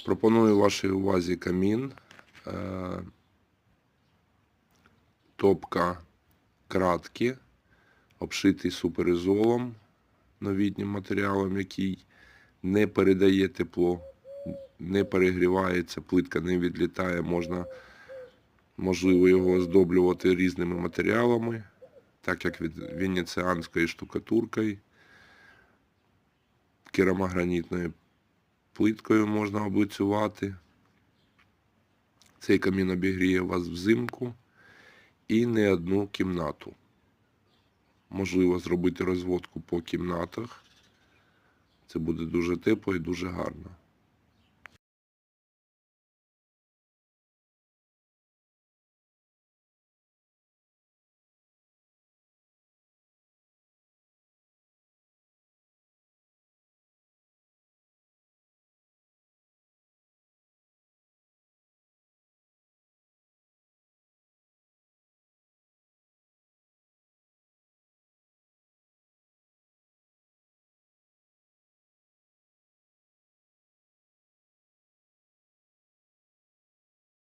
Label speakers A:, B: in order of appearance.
A: Пропоную вашій увазі камін. Е, Топка кратки, обшитий суперізолом, новітнім матеріалом, який не передає тепло, не перегрівається, плитка не відлітає, можна, можливо, його оздоблювати різними матеріалами, так як від венеціанською штукатуркою, керамогранітною плиткою можна облицювати. Цей камін обігріє вас взимку і не одну кімнату. Можливо зробити розводку по кімнатах. Це буде дуже тепло і дуже гарно.